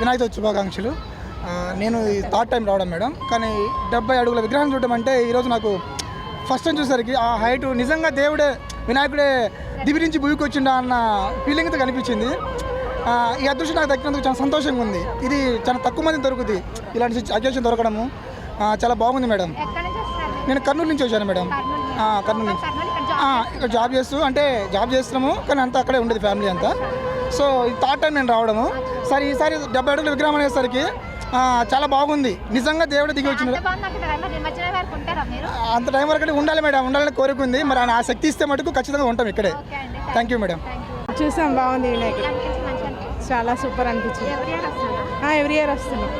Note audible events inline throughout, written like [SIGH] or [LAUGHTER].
వినాయక చవితి శుభాకాంక్షలు. నేను third time రావడం మేడం. కానీ డెబ్బై అడుగుల విగ్రహం చూడడం అంటే ఈరోజు నాకు ఫస్ట్ టైం చూసేసరికి ఆ హైట్ నిజంగా దేవుడే వినాయకుడే దివి నుంచి భూమికి వచ్చిండా అన్న ఫీలింగ్తో కనిపించింది ఈ అదృష్టం నాకు దక్కినందుకు చాలా సంతోషంగా ఉంది. ఇది చాలా తక్కువ మంది దొరుకుతుంది. ఇలాంటి అకేషన్ దొరకడము చాలా బాగుంది మేడం? నేను కర్నూలు నుంచి వచ్చాను మేడం. కర్నూలు నుంచి. ఇక్కడ జాబ్ చేస్తూ అంటే జాబ్ చేస్తున్నాము కానీ అంతా అక్కడే ఉండేది ఫ్యామిలీ అంతా. సో ఈ థర్డ్ టైం నేను రావడము. సరే ఈసారి డెబ్బై అడుగుల విగ్రహం అనేసరికి ఆ, చాలా బాగుంది. నిజంగా దేవుడు దిగి వచ్చిన అంత టైం వరకు ఉండాలి మేడం. ఉండాలని కోరుకుంది మరి ఆయన ఆ శక్తి ఇస్తే మటుకు ఖచ్చితంగా ఉంటాం ఇక్కడే. ఓకే అండి. థ్యాంక్ యూ మేడం చూసాం బాగుంది వినాయకుడు. చాలా సూపర్ అనిపించింది. ఎవరి ఇయర్ వస్తారా ఎవ్రీ ఇయర్ వస్తున్నాం.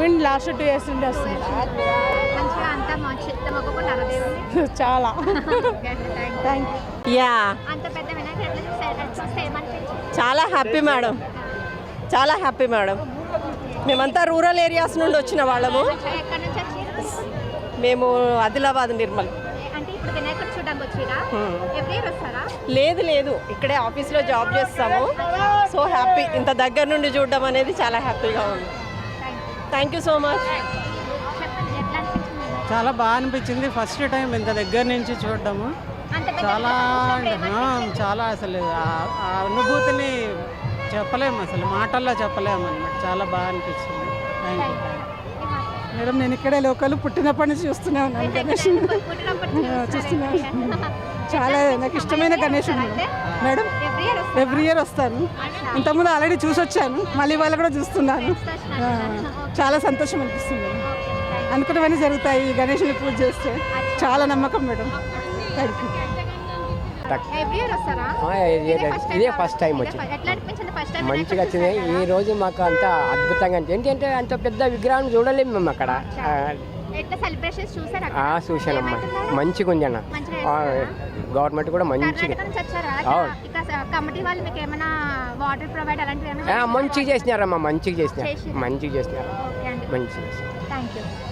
మేము లాస్ట్ టూ ఇయర్స్ నుండి దేవుని చాలా. థ్యాంక్ యూ చాలా హ్యాపీ మేడం చాలా హ్యాపీ మేడం మేమంతా రూరల్ ఏరియాస్ నుండి వచ్చిన వాళ్ళము. మేము ఆదిలాబాద్ నిర్మల్. వస్తారా? లేదు లేదు. ఇక్కడే ఆఫీస్లో జాబ్ చేస్తాము. హ్యాపీ. ఇంత దగ్గర నుండి చూడడం అనేది చాలా హ్యాపీగా ఉంది. థ్యాంక్ యూ సో మచ్ చాలా బాగా అనిపించింది. ఫస్ట్ టైం ఇంత దగ్గర నుంచి చూడడము. చాలా చాలా అసలు ఆ- ఆ అనుభూతిని చెప్పలేము అసలు మాటల్లో చెప్పలేము అన్నమాట. చాలా బాగా అనిపించింది. థ్యాంక్ యూ మేడం నేను ఇక్కడే లోకల్ పుట్టినప్పటి నుంచి చూస్తూనే ఉన్నాను గణేష్. చూస్తున్నాను. [LAUGHS] చాలా నాకు ఇష్టమైన గణేషుడు మేడం ఎవ్రీ ఇయర్ వస్తాను. ఇంతకుముందు ఆల్రెడీ చూసి వచ్చాను మళ్ళీ వాళ్ళు కూడా చూస్తున్నాను. చాలా సంతోషం అనిపిస్తుంది. అనుకున్నవన్నీ జరుగుతాయి గణేషుని పూజ చేస్తే. చాలా నమ్మకం మేడం. థ్యాంక్ యూ ఇదే-. ఫస్ట్ టైం వచ్చింది. మంచిగా వచ్చింది. ఈ రోజు మాకు అంత అద్భుతంగా ఏంటంటే అంత పెద్ద విగ్రహం చూడలేము మేము అక్కడ. చూశానమ్మా? మంచిగా ఉంది అన్న. గవర్నమెంట్ కూడా మంచిగా మంచిగా చేసినారమ్మా మంచిగా చేసినారు. మంచిగా చేసినారు. మంచిగా చేసినారు.